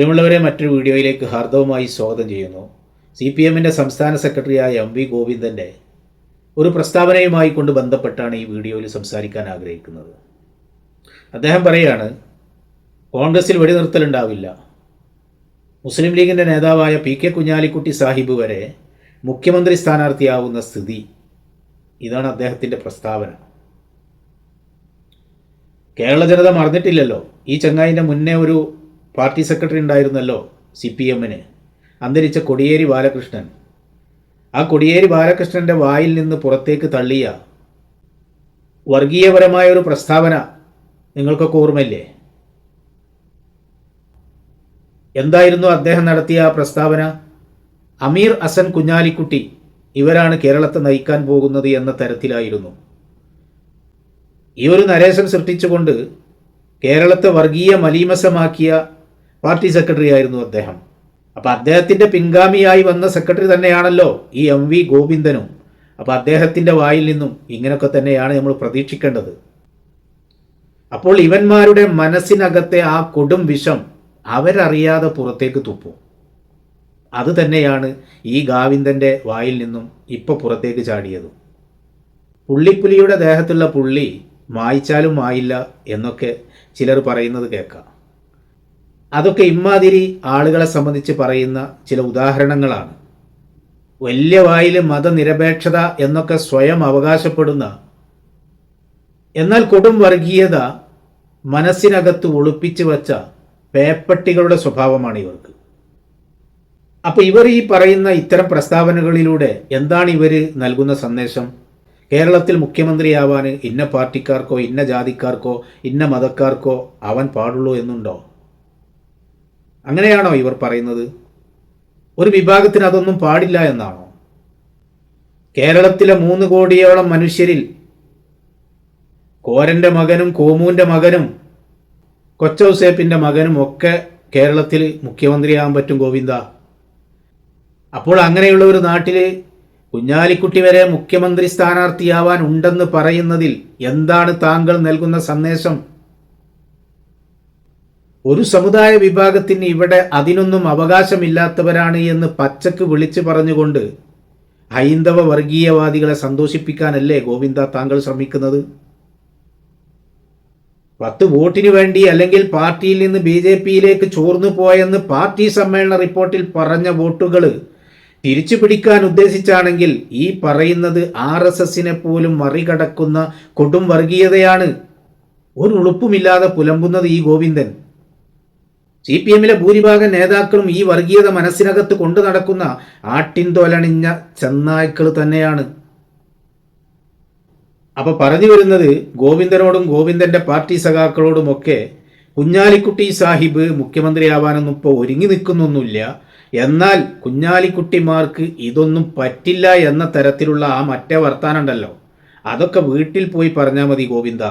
പ്രിയമുള്ളവരെ മറ്റൊരു വീഡിയോയിലേക്ക് ഹാർദവുമായി സ്വാഗതം ചെയ്യുന്നു. സി പി എമ്മിന്റെ സംസ്ഥാന സെക്രട്ടറിയായ എം വി ഗോവിന്ദന്റെ ഒരു പ്രസ്താവനയുമായി കൊണ്ട് ബന്ധപ്പെട്ടാണ് ഈ വീഡിയോയിൽ സംസാരിക്കാൻ ആഗ്രഹിക്കുന്നത്. അദ്ദേഹം പറയുകയാണ് കോൺഗ്രസിൽ വെടിനിർത്തലുണ്ടാവില്ല. മുസ്ലിം ലീഗിന്റെ നേതാവായ പി കെ കുഞ്ഞാലിക്കുട്ടി സാഹിബ് വരെ മുഖ്യമന്ത്രി സ്ഥാനാർത്ഥിയാവുന്ന സ്ഥിതി. ഇതാണ് അദ്ദേഹത്തിന്റെ പ്രസ്താവന. കേരള ജനത മറന്നിട്ടില്ലല്ലോ. ഈ ചങ്ങായിന്റെ മുന്നേ ഒരു പാർട്ടി സെക്രട്ടറി ഉണ്ടായിരുന്നല്ലോ സി പി എമ്മിന്. അന്തരിച്ച കൊടിയേരി ബാലകൃഷ്ണൻ. ആ കൊടിയേരി ബാലകൃഷ്ണന്റെ വായിൽ നിന്ന് പുറത്തേക്ക് തള്ളിയ വർഗീയപരമായ ഒരു പ്രസ്താവന നിങ്ങൾക്കൊക്കെ ഓർമ്മയില്ലേ? എന്തായിരുന്നു അദ്ദേഹം നടത്തിയ ആ പ്രസ്താവന? അമീർ അസൻ കുഞ്ഞാലിക്കുട്ടി ഇവരാണ് കേരളത്തെ നയിക്കാൻ പോകുന്നത് എന്ന തരത്തിലായിരുന്നു. ഈ ഒരു നരേശൻ സൃഷ്ടിച്ചുകൊണ്ട് കേരളത്തെ വർഗീയ മലീമസമാക്കിയ പാർട്ടി സെക്രട്ടറി ആയിരുന്നു അദ്ദേഹം. അപ്പോൾ അദ്ദേഹത്തിന്റെ പിൻഗാമിയായി വന്ന സെക്രട്ടറി തന്നെയാണല്ലോ ഈ എം വി ഗോവിന്ദനും. അപ്പോൾ അദ്ദേഹത്തിന്റെ വായിൽ നിന്നും ഇങ്ങനെയൊക്കെ തന്നെയാണ് നമ്മൾ പ്രതീക്ഷിക്കേണ്ടത്. അപ്പോൾ ഇവന്മാരുടെ മനസ്സിനകത്തെ ആ കൊടും വിഷം അവരറിയാതെ പുറത്തേക്ക് തുപ്പും. അത് തന്നെയാണ് ഈ ഗാവിന്ദന്റെ വായിൽ നിന്നും ഇപ്പോൾ പുറത്തേക്ക് ചാടിയതും. പുള്ളിപ്പുലിയുടെ ദേഹത്തുള്ള പുള്ളി മായിച്ചാലും മായില്ല എന്നൊക്കെ ചിലർ പറയുന്നത് കേൾക്കാം. അതൊക്കെ ഇമ്മാതിരി ആളുകളെ സംബന്ധിച്ച് പറയുന്ന ചില ഉദാഹരണങ്ങളാണ്. വലിയ വായിൽ മതനിരപേക്ഷത എന്നൊക്കെ സ്വയം അവകാശപ്പെടുന്ന എന്നാൽ കൊടും വർഗീയത മനസ്സിനകത്ത് ഒളിപ്പിച്ചു വച്ച പേപ്പട്ടികളുടെ സ്വഭാവമാണ് ഇവർക്ക്. അപ്പോൾ ഇവർ ഈ പറയുന്ന ഇത്തരം പ്രസ്താവനകളിലൂടെ എന്താണ് ഇവർ നൽകുന്ന സന്ദേശം? കേരളത്തിൽ മുഖ്യമന്ത്രിയാവാൻ ഇന്ന പാർട്ടിക്കാർക്കോ ഇന്ന ജാതിക്കാർക്കോ ഇന്ന മതക്കാർക്കോ അവൻ പാടുള്ളൂ എന്നുണ്ടോ? അങ്ങനെയാണോ ഇവർ പറയുന്നത്? ഒരു വിഭാഗത്തിന് അതൊന്നും പാടില്ല എന്നാണോ? കേരളത്തിലെ മൂന്ന് കോടിയോളം മനുഷ്യരിൽ കോരന്റെ മകനും കോമൂന്റെ മകനും കൊച്ചൗസേപ്പിന്റെ മകനും ഒക്കെ കേരളത്തിൽ മുഖ്യമന്ത്രിയാകാൻ പറ്റും ഗോവിന്ദ. അപ്പോൾ അങ്ങനെയുള്ള ഒരു നാട്ടിൽ കുഞ്ഞാലിക്കുട്ടി വരെ മുഖ്യമന്ത്രി സ്ഥാനാർത്ഥിയാവാൻ ഉണ്ടെന്ന് പറയുന്നതിൽ എന്താണ് താങ്കൾ നൽകുന്ന സന്ദേശം? ഒരു സമുദായ വിഭാഗത്തിന് ഇവിടെ അതിനൊന്നും അവകാശമില്ലാത്തവരാണ് എന്ന് പച്ചക്ക് വിളിച്ചു പറഞ്ഞുകൊണ്ട് ഹൈന്ദവ വർഗീയവാദികളെ സന്തോഷിപ്പിക്കാനല്ലേ ഗോവിന്ദ താങ്കൾ ശ്രമിക്കുന്നത്? പത്ത് വോട്ടിന് വേണ്ടി അല്ലെങ്കിൽ പാർട്ടിയിൽ നിന്ന് ബി ജെ പിയിലേക്ക് ചോർന്നു പോയെന്ന് പാർട്ടി സമ്മേളന റിപ്പോർട്ടിൽ പറഞ്ഞ വോട്ടുകൾ തിരിച്ചു പിടിക്കാൻ ഉദ്ദേശിച്ചാണെങ്കിൽ ഈ പറയുന്നത് ആർ എസ് എസിനെ പോലും മറികടക്കുന്ന കൊടും വർഗീയതയാണ്. ഒരു ഉളുപ്പുമില്ലാതെ പുലമ്പുന്നത് ഈ ഗോവിന്ദൻ. സി പി എമ്മിലെ ഭൂരിഭാഗം നേതാക്കളും ഈ വർഗീയത മനസ്സിനകത്ത് കൊണ്ടു നടക്കുന്ന ആട്ടിൻതോലണിഞ്ഞ ചെന്നായ്ക്കൾ തന്നെയാണ്. അപ്പൊ പറഞ്ഞു വരുന്നത് ഗോവിന്ദനോടും ഗോവിന്ദന്റെ പാർട്ടി സഖാക്കളോടുമൊക്കെ കുഞ്ഞാലിക്കുട്ടി സാഹിബ് മുഖ്യമന്ത്രിയാവാനൊന്നും ഇപ്പോൾ ഒരുങ്ങി നിൽക്കുന്നൊന്നുമില്ല. എന്നാൽ കുഞ്ഞാലിക്കുട്ടിമാർക്ക് ഇതൊന്നും പറ്റില്ല എന്ന തരത്തിലുള്ള ആ മറ്റേ വർത്താനുണ്ടല്ലോ അതൊക്കെ വീട്ടിൽ പോയി പറഞ്ഞാൽ മതി ഗോവിന്ദ.